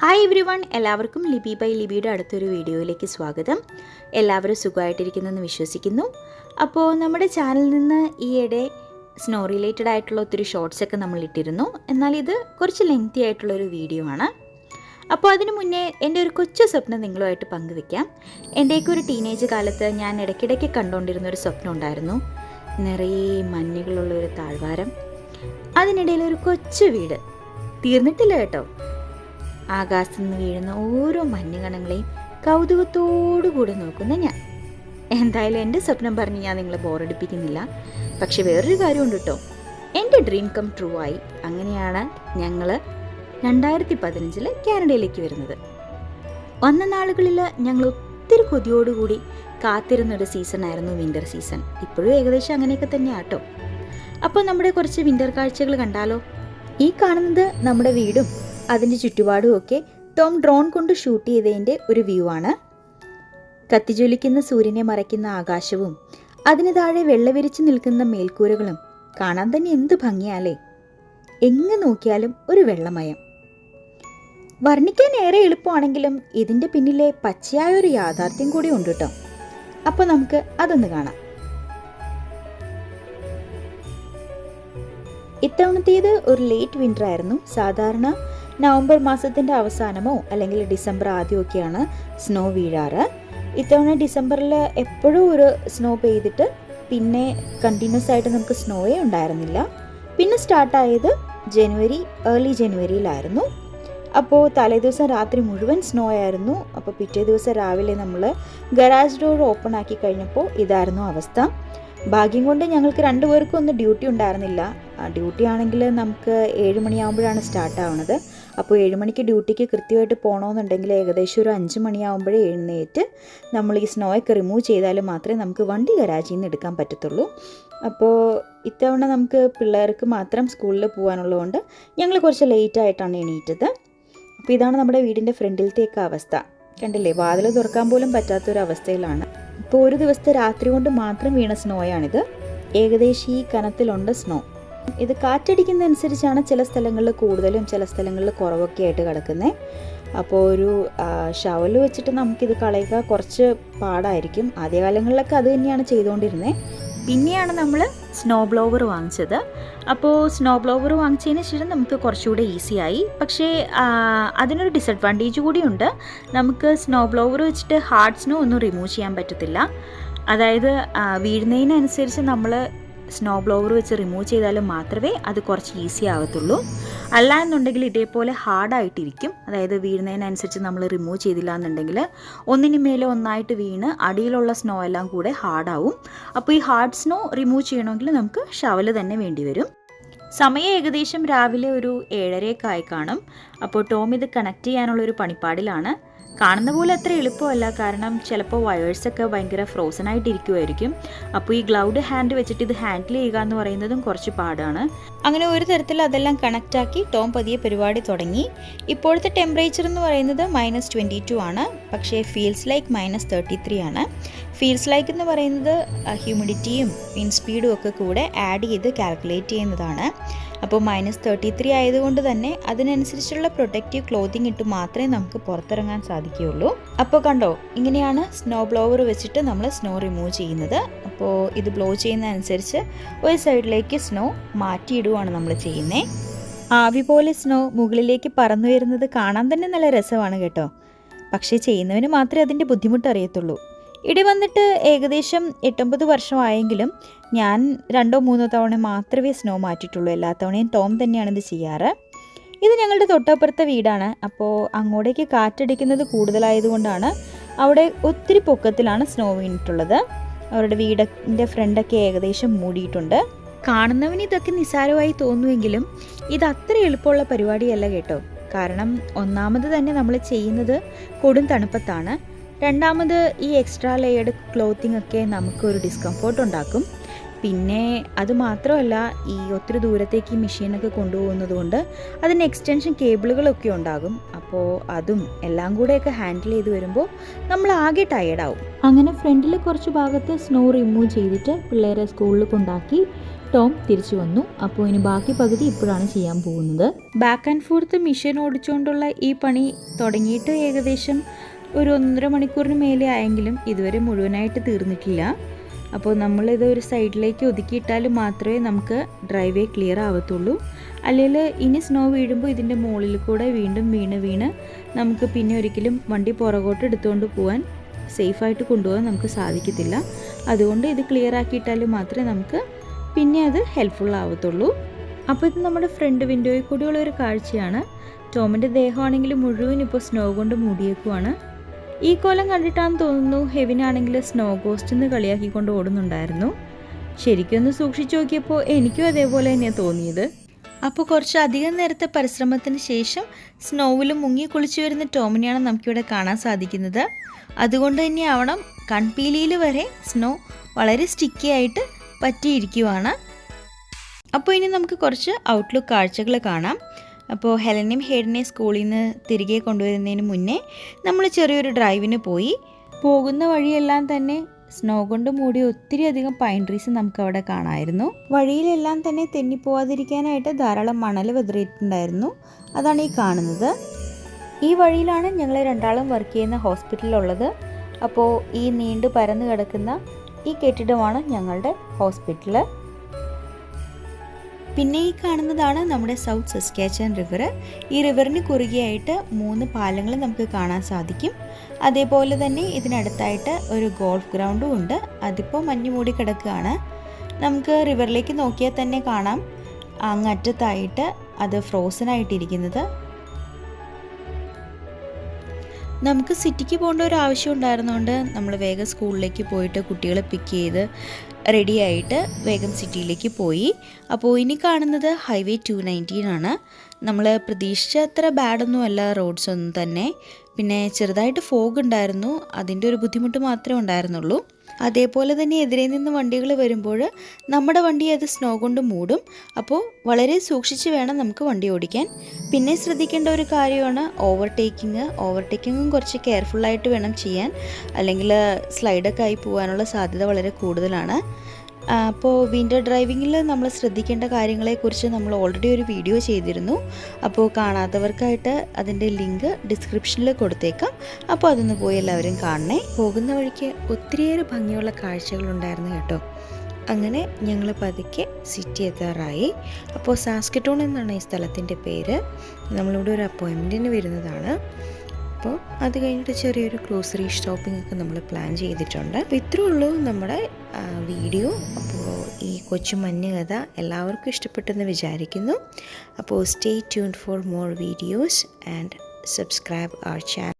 Hi every one എല്ലാവർക്കും Libi by ലിബിയുടെ അടുത്തൊരു വീഡിയോയിലേക്ക് സ്വാഗതം. എല്ലാവരും സുഖമായിട്ടിരിക്കുന്നെന്ന് വിശ്വസിക്കുന്നു. അപ്പോൾ നമ്മുടെ ചാനലിൽ നിന്ന് ഈയിടെ സ്നോ റിലേറ്റഡ് ആയിട്ടുള്ള ഒത്തിരി ഷോർട്സ് ഒക്കെ നമ്മൾ ഇട്ടിരുന്നു. എന്നാൽ ഇത് കുറച്ച് ലെങ്തി ആയിട്ടുള്ളൊരു വീഡിയോ ആണ്. അപ്പോൾ അതിനു മുന്നേ എന്റെ ഒരു കൊച്ചു സ്വപ്നം നിങ്ങളുമായിട്ട് പങ്കുവെക്കാം എന്റെയൊക്കെ ഒരു ടീനേജ് കാലത്ത് ഞാൻ ഇടയ്ക്കിടയ്ക്ക് കണ്ടുകൊണ്ടിരുന്ന ഒരു സ്വപ്നം ഉണ്ടായിരുന്നു. നിറയെ മഞ്ഞുകളുള്ള ഒരു താഴ്വാരം. അതിനിടയിൽ ഒരു കൊച്ചു വീട്. തീർന്നിട്ടില്ല കേട്ടോ. ആകാശത്ത് നിന്ന് വീഴുന്ന ഓരോ മഞ്ഞുകണങ്ങളെയും കൗതുകത്തോടുകൂടെ നോക്കുന്ന ഞാൻ. എന്തായാലും എന്റെ സ്വപ്നം പറഞ്ഞ് ഞാൻ നിങ്ങളെ ബോറടിപ്പിക്കുന്നില്ല പക്ഷെ വേറൊരു കാര്യമുണ്ട് കേട്ടോ. എന്റെ ഡ്രീം കം ട്രൂ ആയി. അങ്ങനെയാണ് ഞങ്ങൾ രണ്ടായിരത്തി പതിനഞ്ചിൽ കാനഡയിലേക്ക് വരുന്നത്. വന്ന നാളുകളിൽ ഞങ്ങൾ ഒത്തിരി കൊതിയോടുകൂടി കാത്തിരുന്നൊരു സീസണായിരുന്നു വിന്റർ സീസൺ ഇപ്പോഴും ഏകദേശം അങ്ങനെയൊക്കെ തന്നെയാട്ടോ അപ്പോൾ നമ്മുടെ കുറച്ച് വിന്റർ കാഴ്ചകൾ കണ്ടാലോ? ഈ കാണുന്നത് നമ്മുടെ വീടും അതിന്റെ ചുറ്റുപാടും ഒക്കെ ടോം ഡ്രോൺ കൊണ്ട് ഷൂട്ട് ചെയ്തതിന്റെ ഒരു വ്യൂ ആണ്. കത്തിജ്വലിക്കുന്ന സൂര്യനെ മറയ്ക്കുന്ന ആകാശവും അതിന് താഴെ വെള്ളവിരിച്ച് നിൽക്കുന്ന മേൽക്കൂരകളും കാണാൻ തന്നെ എന്ത് ഭംഗിയാലേ എങ്ങ് നോക്കിയാലും ഒരു വെള്ളമയം. വർണിക്കാൻ ഏറെ എളുപ്പമാണെങ്കിലും ഇതിന്റെ പിന്നിലെ പച്ചയായ ഒരു യാഥാർത്ഥ്യം കൂടി ഉണ്ട് കേട്ടോ. അപ്പോൾ നമുക്ക് അതൊന്ന് കാണാം. ഇത്തവണത്തേത് ഒരു ലേറ്റ് വിന്റർ ആയിരുന്നു. സാധാരണ നവംബർ മാസത്തിന്റെ അവസാനമോ അല്ലെങ്കിൽ ഡിസംബർ ആദ്യമൊക്കെയാണ് സ്നോ വീഴാറ്. ഇത്തവണ ഡിസംബറിൽ എപ്പോഴും ഒരു സ്നോ പെയ്തിട്ട് പിന്നെ കണ്ടിന്യൂസ് ആയിട്ട് നമുക്ക് സ്നോയേ ഉണ്ടായിരുന്നില്ല. പിന്നെ സ്റ്റാർട്ടായത് ജനുവരി ഏർലി ജനുവരിയിലായിരുന്നു. അപ്പോൾ തലേദിവസം രാത്രി മുഴുവൻ സ്നോ ആയിരുന്നു. അപ്പോൾ പിറ്റേ ദിവസം രാവിലെ നമ്മൾ ഗരാജ് ഡോർ ഓപ്പൺ ആക്കി കഴിഞ്ഞപ്പോൾ ഇതായിരുന്നു അവസ്ഥ. ഭാഗ്യം കൊണ്ട് ഞങ്ങൾക്ക് രണ്ടുപേർക്കും ഒന്നും ഡ്യൂട്ടി ഉണ്ടായിരുന്നില്ല. ഡ്യൂട്ടി ആണെങ്കിൽ നമുക്ക് ഏഴ് മണിയാകുമ്പോഴാണ് സ്റ്റാർട്ട് ആവുന്നത് അപ്പോൾ ഏഴുമണിക്ക് ഡ്യൂട്ടിക്ക് കൃത്യമായിട്ട് പോകണമെന്നുണ്ടെങ്കിൽ ഏകദേശം ഒരു അഞ്ച് മണിയാകുമ്പോഴേ എഴുന്നേറ്റ് നമ്മൾ ഈ സ്നോയൊക്കെ റിമൂവ് ചെയ്താൽ മാത്രമേ നമുക്ക് വണ്ടി ഗരാജിൽ നിന്ന് എടുക്കാൻ പറ്റത്തുള്ളൂ. അപ്പോൾ ഇത്തവണ നമുക്ക് പിള്ളേർക്ക് മാത്രം സ്കൂളിൽ പോകാനുള്ളതുകൊണ്ട് ഞങ്ങൾ കുറച്ച് ലേറ്റ് ആയിട്ടാണ് എണീറ്റത്. അപ്പോൾ ഇതാണ് നമ്മുടെ വീടിന്റെ ഫ്രണ്ടിലത്തെയൊക്കെ അവസ്ഥ. കണ്ടില്ലേ വാതിൽ തുറക്കാൻ പോലും പറ്റാത്തൊരവസ്ഥയിലാണ് ഇപ്പോൾ ഒരു ദിവസത്തെ രാത്രി കൊണ്ട് മാത്രം വീണ സ്നോയാണിത്. ഏകദേശം ഈ കനത്തിലുണ്ട് സ്നോ. ഇത് കാറ്റടിക്കുന്നതനുസരിച്ചാണ് ചില സ്ഥലങ്ങളിൽ കൂടുതലും ചില സ്ഥലങ്ങളിൽ കുറവൊക്കെ ആയിട്ട് കിടക്കുന്നത്. അപ്പോൾ ഒരു ഷവൽ വെച്ചിട്ട് നമുക്കിത് കളയുക കുറച്ച് പാടായിരിക്കും. ആദ്യകാലങ്ങളിലൊക്കെ അത് തന്നെയാണ് ചെയ്തുകൊണ്ടിരുന്നത്. പിന്നെയാണ് നമ്മൾ സ്നോ ബ്ലോവർ വാങ്ങിച്ചത്. അപ്പോൾ സ്നോ ബ്ലോവർ വാങ്ങിച്ചതിന് ശേഷം നമുക്ക് കുറച്ചുകൂടെ ഈസിയായി പക്ഷേ അതിനൊരു ഡിസഡ്വാന്റേജ് കൂടിയുണ്ട്. നമുക്ക് സ്നോ ബ്ലോവർ വെച്ചിട്ട് ഹാർഡ് സ്നോ ഒന്നും റിമൂവ് ചെയ്യാൻ പറ്റത്തില്ല. അതായത് വീഴുന്നതിനനുസരിച്ച് നമ്മൾ സ്നോ ബ്ലോവർ വെച്ച് റിമൂവ് ചെയ്താലും മാത്രമേ അത് കുറച്ച് ഈസി ആകത്തുള്ളൂ അല്ല എന്നുണ്ടെങ്കിൽ ഇതേപോലെ ഹാർഡായിട്ടിരിക്കും അതായത് വീഴുന്നതിനനുസരിച്ച് നമ്മൾ റിമൂവ് ചെയ്തില്ല എന്നുണ്ടെങ്കിൽ ഒന്നിന് മേലെ ഒന്നായിട്ട് വീണ് അടിയിലുള്ള സ്നോ എല്ലാം കൂടെ ഹാർഡാവും അപ്പോൾ ഈ ഹാർഡ് സ്നോ റിമൂവ് ചെയ്യണമെങ്കിൽ നമുക്ക് ഷവൽ തന്നെ വേണ്ടി വരും. സമയം ഏകദേശം രാവിലെ ഒരു ഏഴരയൊക്കെ ആയി കാണും. അപ്പോൾ ടോം ഇത് കണക്ട് ചെയ്യാനുള്ളൊരു പണിപ്പാടിലാണ്. കാണുന്ന പോലെ അത്ര എളുപ്പമല്ല. കാരണം ചിലപ്പോൾ വയേഴ്സൊക്കെ ഭയങ്കര ഫ്രോസൺ ആയിട്ട് ഇരിക്കുമായിരിക്കും അപ്പോൾ ഈ ഗ്ലൗഡ് ഹാൻഡ് വെച്ചിട്ട് ഇത് ഹാൻഡിൽ ചെയ്യുക എന്ന് പറയുന്നതും കുറച്ച് പാടാണ്. അങ്ങനെ ഒരു തരത്തിൽ അതെല്ലാം കണക്റ്റ് ആക്കി ടോം പതിയെ പരിപാടി തുടങ്ങി. ഇപ്പോഴത്തെ ടെമ്പറേച്ചർ എന്ന് പറയുന്നത് മൈനസ് ട്വന്റി ടു ആണ്. പക്ഷേ feels like minus thirty three ആണ്. ഫീൽസ് ലൈക്ക് എന്ന് പറയുന്നത് ഹ്യൂമിഡിറ്റിയും വിൻ സ്പീഡും ഒക്കെ കൂടെ ആഡ് ചെയ്ത് കാൽക്കുലേറ്റ് ചെയ്യുന്നതാണ്. അപ്പോൾ മൈനസ് തേർട്ടി ത്രീ ആയതുകൊണ്ട് തന്നെ അതിനനുസരിച്ചുള്ള പ്രൊട്ടക്റ്റീവ് ക്ലോത്തിങ് ഇട്ട് മാത്രമേ നമുക്ക് പുറത്തിറങ്ങാൻ സാധിക്കുകയുള്ളൂ. അപ്പോൾ കണ്ടോ ഇങ്ങനെയാണ് സ്നോ ബ്ലോവർ വെച്ചിട്ട് നമ്മൾ സ്നോ റിമൂവ് ചെയ്യുന്നത്. അപ്പോൾ ഇത് ബ്ലോ ചെയ്യുന്നതനുസരിച്ച് ഒരു സൈഡിലേക്ക് സ്നോ മാറ്റിയിടുകയാണ് നമ്മൾ ചെയ്യുന്നത് ആവി പോലെ സ്നോ മുകളിലേക്ക് പറന്നു വരുന്നത് കാണാൻ തന്നെ നല്ല രസമാണ് കേട്ടോ. പക്ഷേ ചെയ്യുന്നവന് മാത്രമേ അതിന്റെ ബുദ്ധിമുട്ട് അറിയത്തുള്ളൂ. ഇടി വന്നിട്ട് ഏകദേശം എട്ടൊമ്പത് വർഷമായെങ്കിലും ഞാൻ രണ്ടോ മൂന്നോ തവണ മാത്രമേ സ്നോ മാറ്റിയിട്ടുള്ളൂ. എല്ലാ തവണയും ടോം തന്നെയാണ് ഇത് ചെയ്യാറ്. ഇത് ഞങ്ങളുടെ തൊട്ടപ്പുറത്തെ വീടാണ്. അപ്പോൾ അങ്ങോട്ടേക്ക് കാറ്റടിക്കുന്നത് കൂടുതലായതുകൊണ്ടാണ് അവിടെ ഒത്തിരി പൊക്കത്തിലാണ് സ്നോ വീണിട്ടുള്ളത്. അവരുടെ വീടിന്റെ ഫ്രണ്ടൊക്കെ ഏകദേശം മൂടിയിട്ടുണ്ട്. കാണുന്നവന് ഇതൊക്കെ നിസ്സാരമായി തോന്നുമെങ്കിലും ഇത് അത്ര എളുപ്പമുള്ള പരിപാടിയല്ല കേട്ടോ. കാരണം ഒന്നാമത് തന്നെ നമ്മൾ ചെയ്യുന്നത് കൊടും തണുപ്പത്താണ്. രണ്ടാമത് ഈ എക്സ്ട്രാ ലെയർഡ് ക്ലോത്തിങ് ഒക്കെ നമുക്കൊരു ഡിസ്കംഫോർട്ട് ഉണ്ടാക്കും. പിന്നെ അത് മാത്രമല്ല ഈ ഒത്തിരി ദൂരത്തേക്ക് ഈ മെഷീനൊക്കെ കൊണ്ടുപോകുന്നത് കൊണ്ട് അതിന് എക്സ്റ്റൻഷൻ കേബിളുകളൊക്കെ ഉണ്ടാകും. അപ്പോൾ അതും എല്ലാം കൂടെയൊക്കെ ഹാൻഡിൽ ചെയ്ത് വരുമ്പോൾ നമ്മൾ ആകെ ടയേർഡാവും അങ്ങനെ ഫ്രണ്ടിൽ കുറച്ച് ഭാഗത്ത് സ്നോ റിമൂവ് ചെയ്തിട്ട് പിള്ളേരെ സ്കൂളിൽ കൊണ്ടാക്കി ടോം തിരിച്ചു വന്നു. അപ്പോൾ ഇനി ബാക്കി പകുതി ഇപ്പോഴാണ് ചെയ്യാൻ പോകുന്നത്. ബാക്ക് ആൻഡ് ഫോർത്ത് മിഷൻ ഓടിച്ചുകൊണ്ടുള്ള ഈ പണി തുടങ്ങിയിട്ട് ഏകദേശം ഒരു ഒന്നര മണിക്കൂറിന് മേലെ ആയെങ്കിലും ഇതുവരെ മുഴുവനായിട്ട് തീർന്നിട്ടില്ല. അപ്പോൾ നമ്മളിത് ഒരു സൈഡിലേക്ക് ഒതുക്കിയിട്ടാൽ മാത്രമേ നമുക്ക് ഡ്രൈവ് ക്ലിയർ ആവത്തുള്ളൂ. അല്ലെങ്കിൽ ഇനി സ്നോ വീഴുമ്പോൾ ഇതിന്റെ മുകളിൽ കൂടെ വീണ്ടും വീണ് വീണ് നമുക്ക് പിന്നെ ഒരിക്കലും വണ്ടി പുറകോട്ട് എടുത്തുകൊണ്ട് പോകാൻ സേഫായിട്ട് കൊണ്ടുപോകാൻ നമുക്ക് സാധിക്കത്തില്ല. അതുകൊണ്ട് ഇത് ക്ലിയർ ആക്കിയിട്ടാൽ മാത്രമേ നമുക്ക് പിന്നെ അത് ഹെൽപ്ഫുൾ ആവത്തുള്ളൂ. അപ്പോൾ ഇത് നമ്മുടെ ഫ്രണ്ട് വിൻഡോയിൽ കൂടിയുള്ള ഒരു കാഴ്ചയാണ്. ടോമിന്റെ ദേഹമാണെങ്കിൽ മുഴുവൻ ഇപ്പോൾ സ്നോ കൊണ്ട് മൂടിയേക്കുവാണ്. ഈ കോലം കണ്ടിട്ടാന്ന് തോന്നുന്നു ഹെവിനാണെങ്കിൽ സ്നോ ഗോസ്റ്റ് എന്ന് കളിയാക്കിക്കൊണ്ട് ഓടുന്നുണ്ടായിരുന്നു. ശരിക്കൊന്ന് സൂക്ഷിച്ചു നോക്കിയപ്പോൾ എനിക്കും അതേപോലെ തന്നെയാണ് തോന്നിയത്. അപ്പോൾ കുറച്ച് അധികം നേരത്തെ പരിശ്രമത്തിന് ശേഷം സ്നോവിൽ മുങ്ങി കുളിച്ചു വരുന്ന ടോമിനെയാണ് നമുക്കിവിടെ കാണാൻ സാധിക്കുന്നത്. അതുകൊണ്ട് തന്നെ ആവണം കൺപീലിയിൽ വരെ സ്നോ വളരെ സ്റ്റിക്കി ആയിട്ട് പറ്റിയിരിക്കുവാണ്. അപ്പോൾ ഇനി നമുക്ക് കുറച്ച് ഔട്ട്ലുക്ക് കാഴ്ചകൾ കാണാം. അപ്പോൾ ഹെലനെയും ഹേഡനെയും സ്കൂളിൽ നിന്ന് തിരികെ കൊണ്ടുവരുന്നതിന് മുന്നേ നമ്മൾ ചെറിയൊരു ഡ്രൈവിന് പോയി. പോകുന്ന വഴിയെല്ലാം തന്നെ സ്നോ കൊണ്ട് മൂടി ഒത്തിരി അധികം പൈൻ ട്രീസ് നമുക്ക് അവിടെ കാണാമായിരുന്നു വഴിയിലെല്ലാം തന്നെ തെന്നിപ്പോവാതിരിക്കാനായിട്ട് ധാരാളം മണൽ വെതിറിയിട്ടുണ്ടായിരുന്നു. അതാണ് ഈ കാണുന്നത്. ഈ വഴിയിലാണ് ഞങ്ങൾ രണ്ടാളും വർക്ക് ചെയ്യുന്ന ഹോസ്പിറ്റലുള്ളത് അപ്പോൾ ഈ നീണ്ടു പരന്നു കിടക്കുന്ന ഈ കെട്ടിടമാണ് ഞങ്ങളുടെ ഹോസ്പിറ്റൽ പിന്നെ ഈ കാണുന്നതാണ് നമ്മുടെ സൗത്ത് സസ്കാച്ചൻ റിവർ. ഈ റിവറിന് കുറുകെയായിട്ട് മൂന്ന് പാലങ്ങൾ നമുക്ക് കാണാൻ സാധിക്കും. അതേപോലെ തന്നെ ഇതിനടുത്തായിട്ട് ഒരു ഗോൾഫ് ഗ്രൗണ്ടും ഉണ്ട്. അതിപ്പോൾ മഞ്ഞ് മൂടി കിടക്കുകയാണ്. നമുക്ക് റിവറിലേക്ക് നോക്കിയാൽ തന്നെ കാണാം. അങ്ങറ്റത്തായിട്ട് അത് ഫ്രോസൺ ആയിട്ടിരിക്കുന്നത്. നമുക്ക് സിറ്റിക്ക് പോകേണ്ട ഒരു ആവശ്യം ഉണ്ടായിരുന്നതുകൊണ്ട് നമ്മൾ വേഗം സ്കൂളിലേക്ക് പോയിട്ട് കുട്ടികളെ പിക്ക് ചെയ്ത് റെഡിയായിട്ട് വേഗം സിറ്റിയിലേക്ക് പോയി. അപ്പോൾ ഇനി കാണുന്നത് ഹൈവേ ടു നയന്റീൻ ആണ്. നമ്മൾ പ്രതീക്ഷിച്ച അത്ര ബാഡൊന്നുമല്ല റോഡ്സ് ഒന്നും തന്നെ. പിന്നെ ചെറുതായിട്ട് ഫോഗ് ഉണ്ടായിരുന്നു. അതിന്റെ ഒരു ബുദ്ധിമുട്ട് മാത്രമേ ഉണ്ടായിരുന്നുള്ളൂ. അതേപോലെ തന്നെ എതിരെ നിന്ന് വണ്ടികൾ വരുമ്പോൾ നമ്മുടെ വണ്ടി അത് സ്നോ കൊണ്ട് മൂടും. അപ്പോൾ വളരെ സൂക്ഷിച്ച് വേണം നമുക്ക് വണ്ടി ഓടിക്കാൻ. പിന്നെ ശ്രദ്ധിക്കേണ്ട ഒരു കാര്യമാണ് ഓവർടേക്കിങ് ഓവർടേക്കിങ്ങും കുറച്ച് കെയർഫുള്ളായിട്ട് വേണം ചെയ്യാൻ. അല്ലെങ്കിൽ സ്ലൈഡൊക്കെ ആയി പോകാനുള്ള സാധ്യത വളരെ കൂടുതലാണ്. അപ്പോൾ വിന്റർ ഡ്രൈവിങ്ങിൽ നമ്മൾ ശ്രദ്ധിക്കേണ്ട കാര്യങ്ങളെക്കുറിച്ച് നമ്മൾ ഓൾറെഡി ഒരു വീഡിയോ ചെയ്തിരുന്നു. അപ്പോൾ കാണാത്തവർക്കായിട്ട് അതിന്റെ ലിങ്ക് ഡിസ്ക്രിപ്ഷനിൽ കൊടുത്തേക്കാം. അപ്പോൾ അതൊന്ന് പോയി എല്ലാവരും കാണണേ. പോകുന്ന വഴിക്ക് ഒത്തിരിയേറെ ഭംഗിയുള്ള കാഴ്ചകളുണ്ടായിരുന്നു കേട്ടോ. അങ്ങനെ ഞങ്ങൾ പതുക്കെ സിറ്റി എത്താറായി. അപ്പോൾ സാസ്കറ്റോൺ എന്നാണ് ഈ സ്ഥലത്തിന്റെ പേര്. നമ്മളിവിടെ ഒരു അപ്പോയിൻമെന്റിന് വരുന്നതാണ്. അപ്പോൾ അത് കഴിഞ്ഞിട്ട് ചെറിയൊരു ഗ്രോസറി ഷോപ്പിംഗ് ഒക്കെ നമ്മൾ പ്ലാൻ ചെയ്തിട്ടുണ്ട്. അപ്പോൾ ഇത്രേ ഉള്ളൂ നമ്മുടെ വീഡിയോ അപ്പോൾ ഈ കൊച്ചു മഞ്ഞ് കഥ എല്ലാവർക്കും ഇഷ്ടപ്പെട്ടെന്ന് വിചാരിക്കുന്നു. അപ്പോൾ stay tune for more videos and subscribe our channel